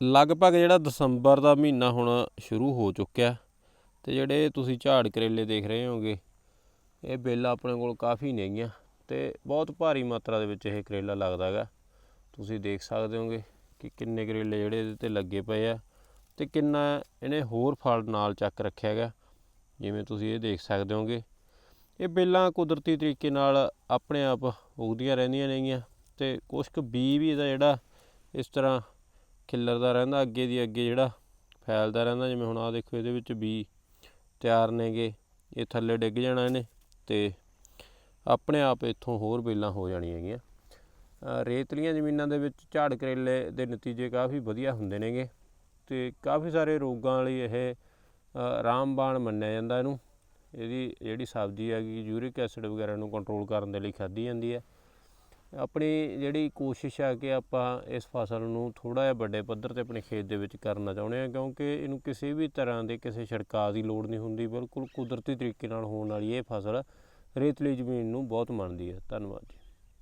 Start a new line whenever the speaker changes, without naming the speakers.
ਲਗਭਗ ਜਿਹੜਾ ਦਸੰਬਰ ਦਾ ਮਹੀਨਾ ਹੁਣ ਸ਼ੁਰੂ ਹੋ ਚੁੱਕਿਆ ਤੇ ਜਿਹੜੇ ਤੁਸੀਂ ਝਾੜ ਕਰੇਲੇ ਦੇਖ ਰਹੇ ਹੋਗੇ ਇਹ ਬੇਲਾਂ ਆਪਣੇ ਕੋਲ ਕਾਫੀ ਨੇਗੀਆਂ ਤੇ ਬਹੁਤ ਭਾਰੀ ਮਾਤਰਾ ਦੇ ਵਿੱਚ ਇਹ ਕਰੇਲਾ ਲੱਗਦਾ ਹੈਗਾ। ਤੁਸੀਂ ਦੇਖ ਸਕਦੇ ਹੋਗੇ ਕਿ ਕਿੰਨੇ ਕਰੇਲੇ ਜਿਹੜੇ ਇਹਦੇ ਤੇ ਲੱਗੇ ਪਏ ਆ ਤੇ ਕਿੰਨਾ ਇਹਨੇ ਹੋਰ ਫਲ ਨਾਲ ਚੱਕ ਰੱਖਿਆ ਹੈਗਾ। ਜਿਵੇਂ ਤੁਸੀਂ ਇਹ ਦੇਖ ਸਕਦੇ ਹੋਗੇ ਇਹ ਬੇਲਾਂ ਕੁਦਰਤੀ ਤਰੀਕੇ ਨਾਲ ਆਪਣੇ ਆਪ ਉਗਦੀਆਂ ਰਹਿੰਦੀਆਂ ਨੇਗੀਆਂ ਤੇ ਕੁਛ ਕੁ ਬੀ ਵੀ ਇਹਦਾ ਜਿਹੜਾ ਇਸ ਤਰ੍ਹਾਂ ਖਿੱਲਰਦਾ ਰਹਿੰਦਾ ਅੱਗੇ ਦੀ ਅੱਗੇ ਜਿਹੜਾ ਫੈਲਦਾ ਰਹਿੰਦਾ ਜਿਵੇਂ ਹੁਣ ਆ ਦੇਖੋ ਇਹਦੇ ਵਿੱਚ ਬੀ ਤਿਆਰ ਨੇਗੇ ਇਹ ਥੱਲੇ ਡਿੱਗ ਜਾਣਾ ਇਹਨੇ ਤੇ ਆਪਣੇ ਆਪ ਇੱਥੋਂ ਹੋਰ ਬੇਲਾਂ ਹੋ ਜਾਣੀਆਂ ਹੈਗੀਆਂ। ਰੇਤਲੀਆਂ ਜ਼ਮੀਨਾਂ ਦੇ ਵਿੱਚ ਝਾੜ ਕਰੇਲੇ ਦੇ ਨਤੀਜੇ ਕਾਫੀ ਵਧੀਆ ਹੁੰਦੇ ਨੇਗੇ ਤੇ ਕਾਫੀ ਸਾਰੇ ਰੋਗਾਂ ਲਈ ਇਹ ਅ, ਰਾਮਬਾਣ ਮੰਨਿਆ ਜਾਂਦਾ ਇਹਨੂੰ। ਇਹਦੀ ਜਿਹੜੀ ਸਬਜ਼ੀ ਹੈਗੀ ਯੂਰਿਕ ਐਸਿਡ ਵਗੈਰਾ ਨੂੰ ਕੰਟਰੋਲ ਕਰਨ ਦੇ ਲਈ ਖਾਧੀ ਜਾਂਦੀ ਹੈ। ਆਪਣੀ ਜਿਹੜੀ ਕੋਸ਼ਿਸ਼ ਆ ਕਿ ਆਪਾਂ ਇਸ ਫਸਲ ਨੂੰ ਥੋੜਾ ਜਿਹਾ ਵੱਡੇ ਪੱਧਰ ਤੇ ਆਪਣੇ ਖੇਤ ਦੇ ਵਿੱਚ ਕਰਨਾ ਚਾਹੁੰਦੇ ਹਾਂ, ਕਿਉਂਕਿ ਇਹਨੂੰ ਕਿਸੇ ਵੀ ਤਰ੍ਹਾਂ ਦੇ ਕਿਸੇ ਛਿੜਕਾਅ ਦੀ ਲੋੜ ਨਹੀਂ ਹੁੰਦੀ, ਬਿਲਕੁਲ ਕੁਦਰਤੀ ਤਰੀਕੇ ਨਾਲ ਹੋਣ ਵਾਲੀ ਇਹ ਫਸਲ ਰੇਤਲੀ ਜ਼ਮੀਨ ਨੂੰ ਬਹੁਤ ਮੰਨਦੀ ਹੈ। ਧੰਨਵਾਦ ਜੀ।